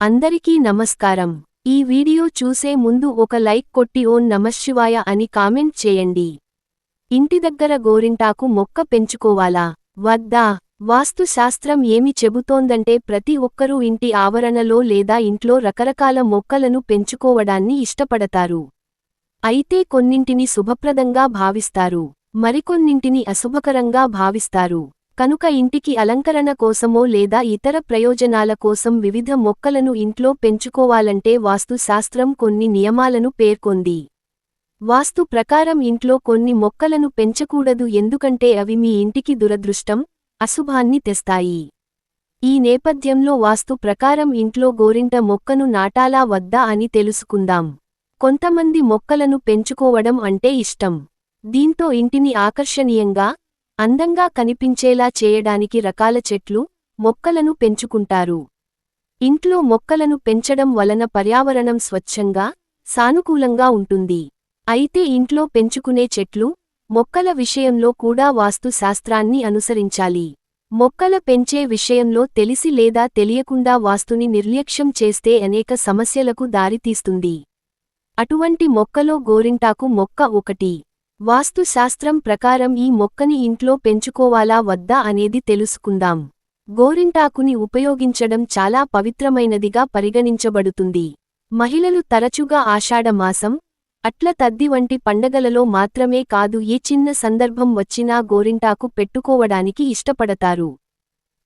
అందరికీ నమస్కారం. ఈ వీడియో చూసే ముందు ఒక లైక్ కొట్టి ఓం నమశివాయ అని కామెంట్ చేయండి. ఇంటి దగ్గర గోరింటాకు మొక్క పెంచుకోవాలా? వద్దా? వాస్తుశాస్త్రం ఏమి చెబుతోందంటే ప్రతి ఒక్కరూ ఇంటి ఆవరణలో లేదా ఇంట్లో రకరకాల మొక్కలను పెంచుకోవడాన్ని ఇష్టపడతారు. అయితే కొన్నింటిని శుభప్రదంగా భావిస్తారు. మరికొన్నింటిని అశుభకరంగా భావిస్తారు. కనుక ఇంటికి అలంకరణ కోసమో లేదా ఇతర ప్రయోజనాల కోసం వివిధ మొక్కలను ఇంట్లో పెంచుకోవాలంటే వాస్తు శాస్త్రం కొన్ని నియమాలను పేర్కొంది. వాస్తు ప్రకారం ఇంట్లో కొన్ని మొక్కలను పెంచకూడదు ఎందుకంటే అవి మీ ఇంటికి దురదృష్టం అశుభాన్ని తెస్తాయి. ఈ నేపథ్యంలో వాస్తు ప్రకారం ఇంట్లో గోరింట మొక్కను నాటాలా వద్దా అని తెలుసుకుందాం. కొంతమంది మొక్కలను పెంచుకోవడం అంటే ఇష్టం. దీంతో ఇంటిని ఆకర్షణీయంగా అందంగా కనిపించేలా చేయడానికి రకాల చెట్లు మొక్కలను పెంచుకుంటారు. ఇంట్లో మొక్కలను పెంచడం వలన పర్యావరణం స్వచ్ఛంగా సానుకూలంగా ఉంటుంది. అయితే ఇంట్లో పెంచుకునే చెట్లు మొక్కల విషయంలో కూడా వాస్తు శాస్త్రాన్ని అనుసరించాలి. మొక్కల పెంచే విషయంలో తెలిసి లేదా తెలియకుండా వాస్తుని నిర్లక్ష్యం చేస్తే అనేక సమస్యలకు దారితీస్తుంది. అటువంటి మొక్కలో గోరింటాకు మొక్క ఒకటి. వాస్తుశాస్త్రం ప్రకారం ఈ మొక్కని ఇంట్లో పెంచుకోవాలా వద్దా అనేది తెలుసుకుందాం. గోరింటాకుని ఉపయోగించడం చాలా పవిత్రమైనదిగా పరిగణించబడుతుంది. మహిళలు తరచుగా ఆషాఢమాసం అట్ల తద్ది వంటి పండగలలో మాత్రమే కాదు ఏ చిన్న సందర్భం వచ్చినా గోరింటాకు పెట్టుకోవడానికి ఇష్టపడతారు.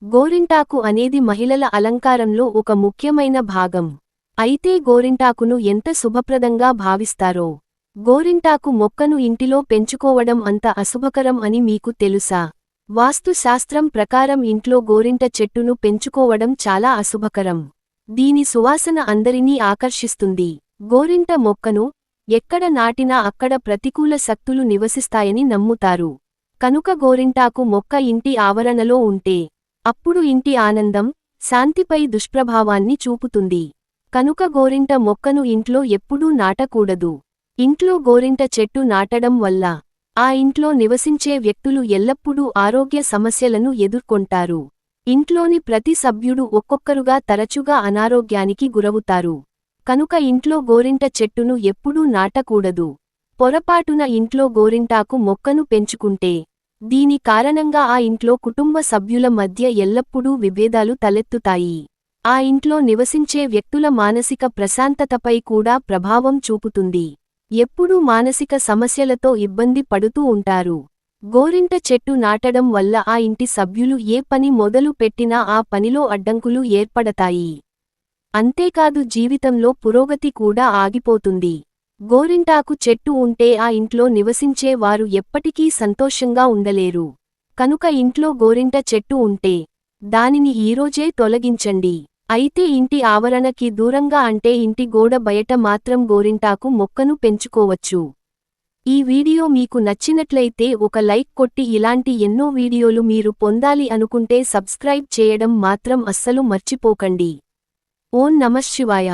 గోరింటాకు అనేది మహిళల అలంకారంలో ఒక ముఖ్యమైన భాగం. అయితే గోరింటాకును ఎంత శుభప్రదంగా భావిస్తారో గోరింటాకు మొక్కను ఇంటిలో పెంచుకోవడం అంత అశుభకరం అని మీకు తెలుసా? వాస్తుశాస్త్రం ప్రకారం ఇంట్లో గోరింట చెట్టును పెంచుకోవడం చాలా అశుభకరం. దీని సువాసన అందరినీ ఆకర్షిస్తుంది. గోరింట మొక్కను ఎక్కడ నాటినా అక్కడ ప్రతికూల శక్తులు నివసిస్తాయని నమ్ముతారు. కనుక గోరింటాకు మొక్క ఇంటి ఆవరణలో ఉంటే అప్పుడు ఇంటి ఆనందం శాంతిపై దుష్ప్రభావాన్ని చూపుతుంది. కనుక గోరింట మొక్కను ఇంట్లో ఎప్పుడూ నాటకూడదు. ఇంట్లో గోరింట చెట్టు నాటడం వల్ల ఆ ఇంట్లో నివసించే వ్యక్తులు ఎల్లప్పుడూ ఆరోగ్య సమస్యలను ఎదుర్కొంటారు. ఇంట్లోని ప్రతి సభ్యుడు ఒక్కొక్కరుగా తరచుగా అనారోగ్యానికి గురవుతారు. కనుక ఇంట్లో గోరింట చెట్టును ఎప్పుడూ నాటకూడదు. పొరపాటున ఇంట్లో గోరింటాకు మొక్కను పెంచుకుంటే దీని కారణంగా ఆ ఇంట్లో కుటుంబ సభ్యుల మధ్య ఎల్లప్పుడూ విభేదాలు తలెత్తుతాయి. ఆ ఇంట్లో నివసించే వ్యక్తుల మానసిక ప్రశాంతతపై కూడా ప్రభావం చూపుతుంది. ఎప్పుడూ మానసిక సమస్యలతో ఇబ్బంది పడుతూ ఉంటారు. గోరింట చెట్టు నాటడం వల్ల ఆ ఇంటి సభ్యులు ఏ పని మొదలు పెట్టినా ఆ పనిలో అడ్డంకులు ఏర్పడతాయి. అంతేకాదు జీవితంలో పురోగతి కూడా ఆగిపోతుంది. గోరింటాకు చెట్టు ఉంటే ఆ ఇంట్లో నివసించే వారు ఎప్పటికీ సంతోషంగా ఉండలేరు. కనుక ఇంట్లో గోరింట చెట్టు ఉంటే దానిని ఈరోజే తొలగించండి. అయితే ఇంటి ఆవరణకి దూరంగా అంటే ఇంటి గోడ బయట మాత్రం గోరింటాకు మొక్కను పెంచుకోవచ్చు. ఈ వీడియో మీకు నచ్చినట్లయితే ఒక లైక్ కొట్టి ఇలాంటి ఎన్నో వీడియోలు మీరు పొందాలి అనుకుంటే సబ్స్క్రైబ్ చేయడం మాత్రం అస్సలు మర్చిపోకండి. ఓం నమశివాయ